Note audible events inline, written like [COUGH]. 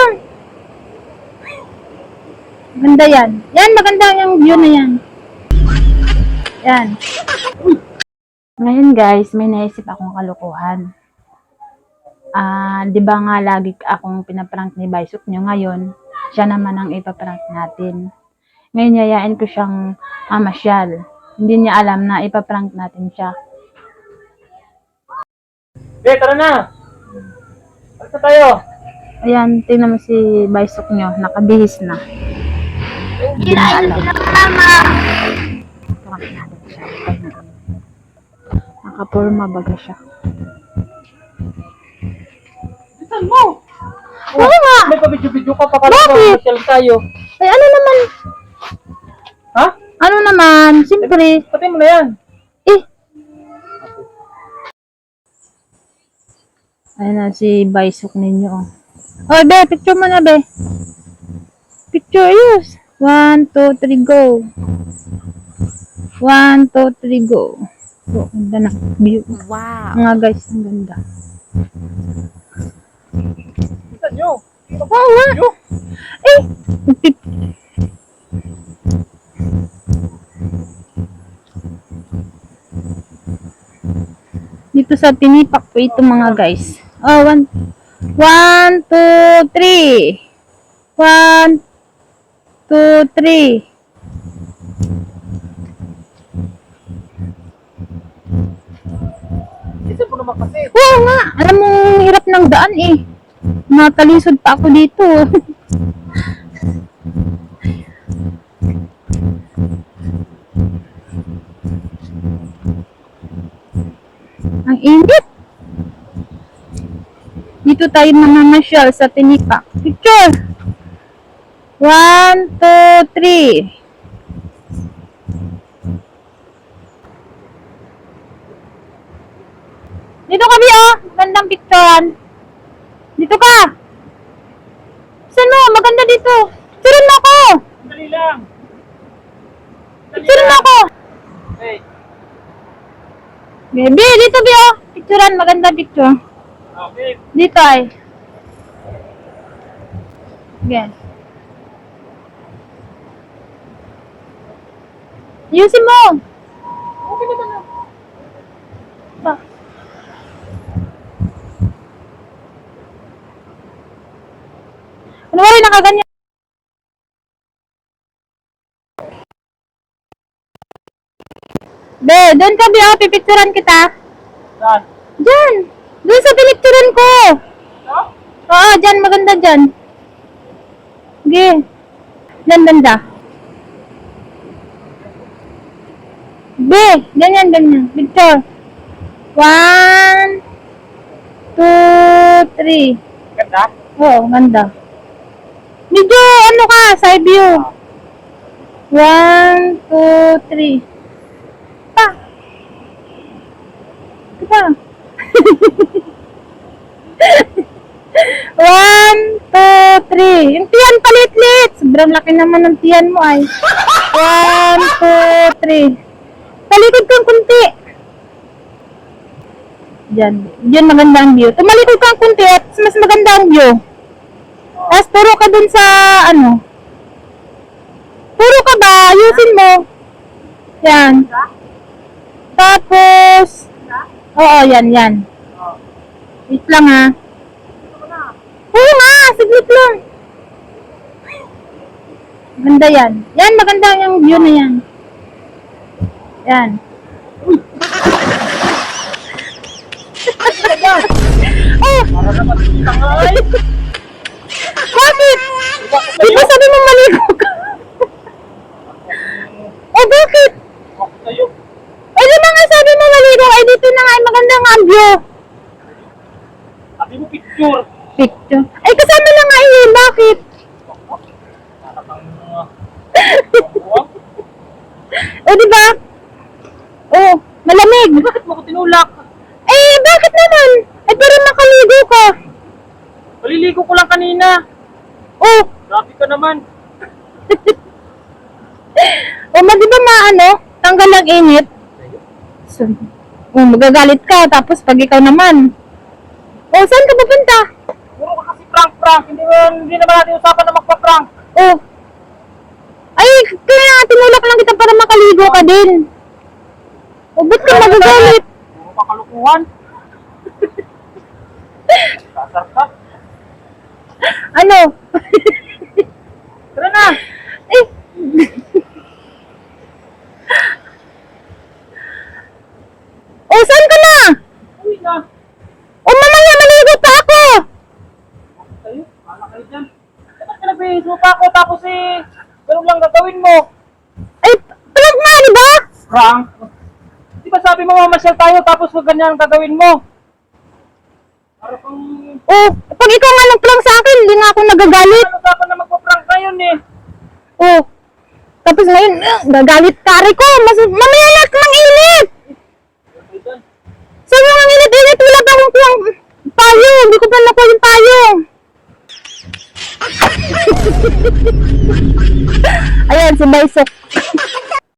lang. Maganda yan. Yan, maganda yung view na yan. Yan. Ngayon guys, may naisip akong kalukuhan. Ah, 'di ba nga lagi akong pinaprank ni Baisok nyo ngayon, siya naman ang ipaprank natin. Ngayon yayain ko siyang mamasyal. Hindi niya alam na ipaprank natin siya. Be, tara na! Na tayo! Ayan, tingnan mo si Baisok nyo, nakabihis na. Hindi na alam. Nakapurma baga siya. Saan mo? Oo nga! May pabidyo-bidyo ka pa pala Bakit? Masyal tayo. Ay, ano naman? Ha? Ano naman? Siyempre. Pati mo na yan. Eh. Ayan na si Baisok ninyo. Oh, oh be, picture mo na, be. Picture, ayos. One, two, three, go. One, two, three, go. Oh, ganda na. View. Wow. Mga guys, ang ganda. Saan nyo? Oo nga. Eh, pip- Dito sa tinipak po ito mga guys. Oh, one, one, two, three. One, two, three. Isa mo naman kasi. Oo nga, alam mo, hirap ng daan eh. Natalisod pa ako dito. [LAUGHS] Ang init. Dito tayo namamasyal sa Tinipak. Picture! One, two, three. Dito kami oh, magandang picturean. Dito ka. Saan mo? Maganda dito. Picturean mo ako. Dali lang. Picturean mo ako. Hey. Baby, dito bi oh. Picturean, maganda picture. Okay. Dito ay. Yes. Ayusin mo. Okay naman na. Pa. Ano ba rin nakaganyan? Be, doon ka, Be, oh, pipicturan kita. Saan? Diyan. Doon sa pinicturan ko. No? Oo, dyan, maganda dyan. Sige. Dyan, banda. Be, ganyan, ganyan. Picture. One, two, three. Ganda? Oo, ganda. Medyo, ano ka, side view. One, two, three. Pa. Pa. [LAUGHS] One, two, three. Yung tiyan palit-lit. Sobrang laki naman ng tiyan mo ay. One, two, three. Talikod kang kunti. Diyan. Diyan maganda ang view. Tumalikod kang kunti at mas maganda ang view. Tapos turo ka dun sa ano. Turo ka ba? Ayusin mo. Yan. Tapos, oo, yan, yan. Wait lang ha. Oo nga, saglit lang. Maganda yan. Yan, maganda yung view na yan. Yan. [LAUGHS] oh, bakit? Di ba sabi mo maligo ka? [LAUGHS] oh, bakit? Eh, di ba nga sabi mo maligo? Eh, dito na nga, maganda nga ang view. Sabi mo picture. Picture. Ay, kasama lang nga yun. Bakit? Para kang mga... Huwag. O, di ba? Oh, malamig. Bakit mo ko tinulak? Eh, bakit naman? Eh, pero makaligo ka. Maliligo ko lang kanina. Oh, Grabe ka naman. [LAUGHS] o, ma, di ba maano? Tanggal ang init. So, oh, magagalit ka. Tapos, pag ikaw naman. Oh, saan ka pupunta? Puro ka kasi prank-prank. Hindi hindi naman natin usapan na magpa-prank. Oh. Ay, kaya nga tinulak lang kita para makaligo ka din. O, ba't ka magagalit? Puro. [LAUGHS] Sasar ka. Ano? [LAUGHS] Tara na! Eh. o, saan ka na? Uwi na. O, mamaya maligo pa ako. Kayo, kala kayo dyan. Ba't pinagbihis mo pa ako tapos eh, ganun lang gagawin mo? Ay, prank nga, di ba? Prank? Di ba sabi mo mamasyal tayo tapos wag ganyan ang gagawin mo? Para kang... O, pag ikaw nga nag-prank sa akin, hindi nga ako nagagalit. Ano usapan na magpa-prank ngayon eh? Oh. Tapos ngayon, eh, gagalit kari ko. Mas, mamaya na ng init. Mo ang init-init, wala pa akong kuwang payo. Hindi ko pa nakuha yung payo. Ayan, si Baisok.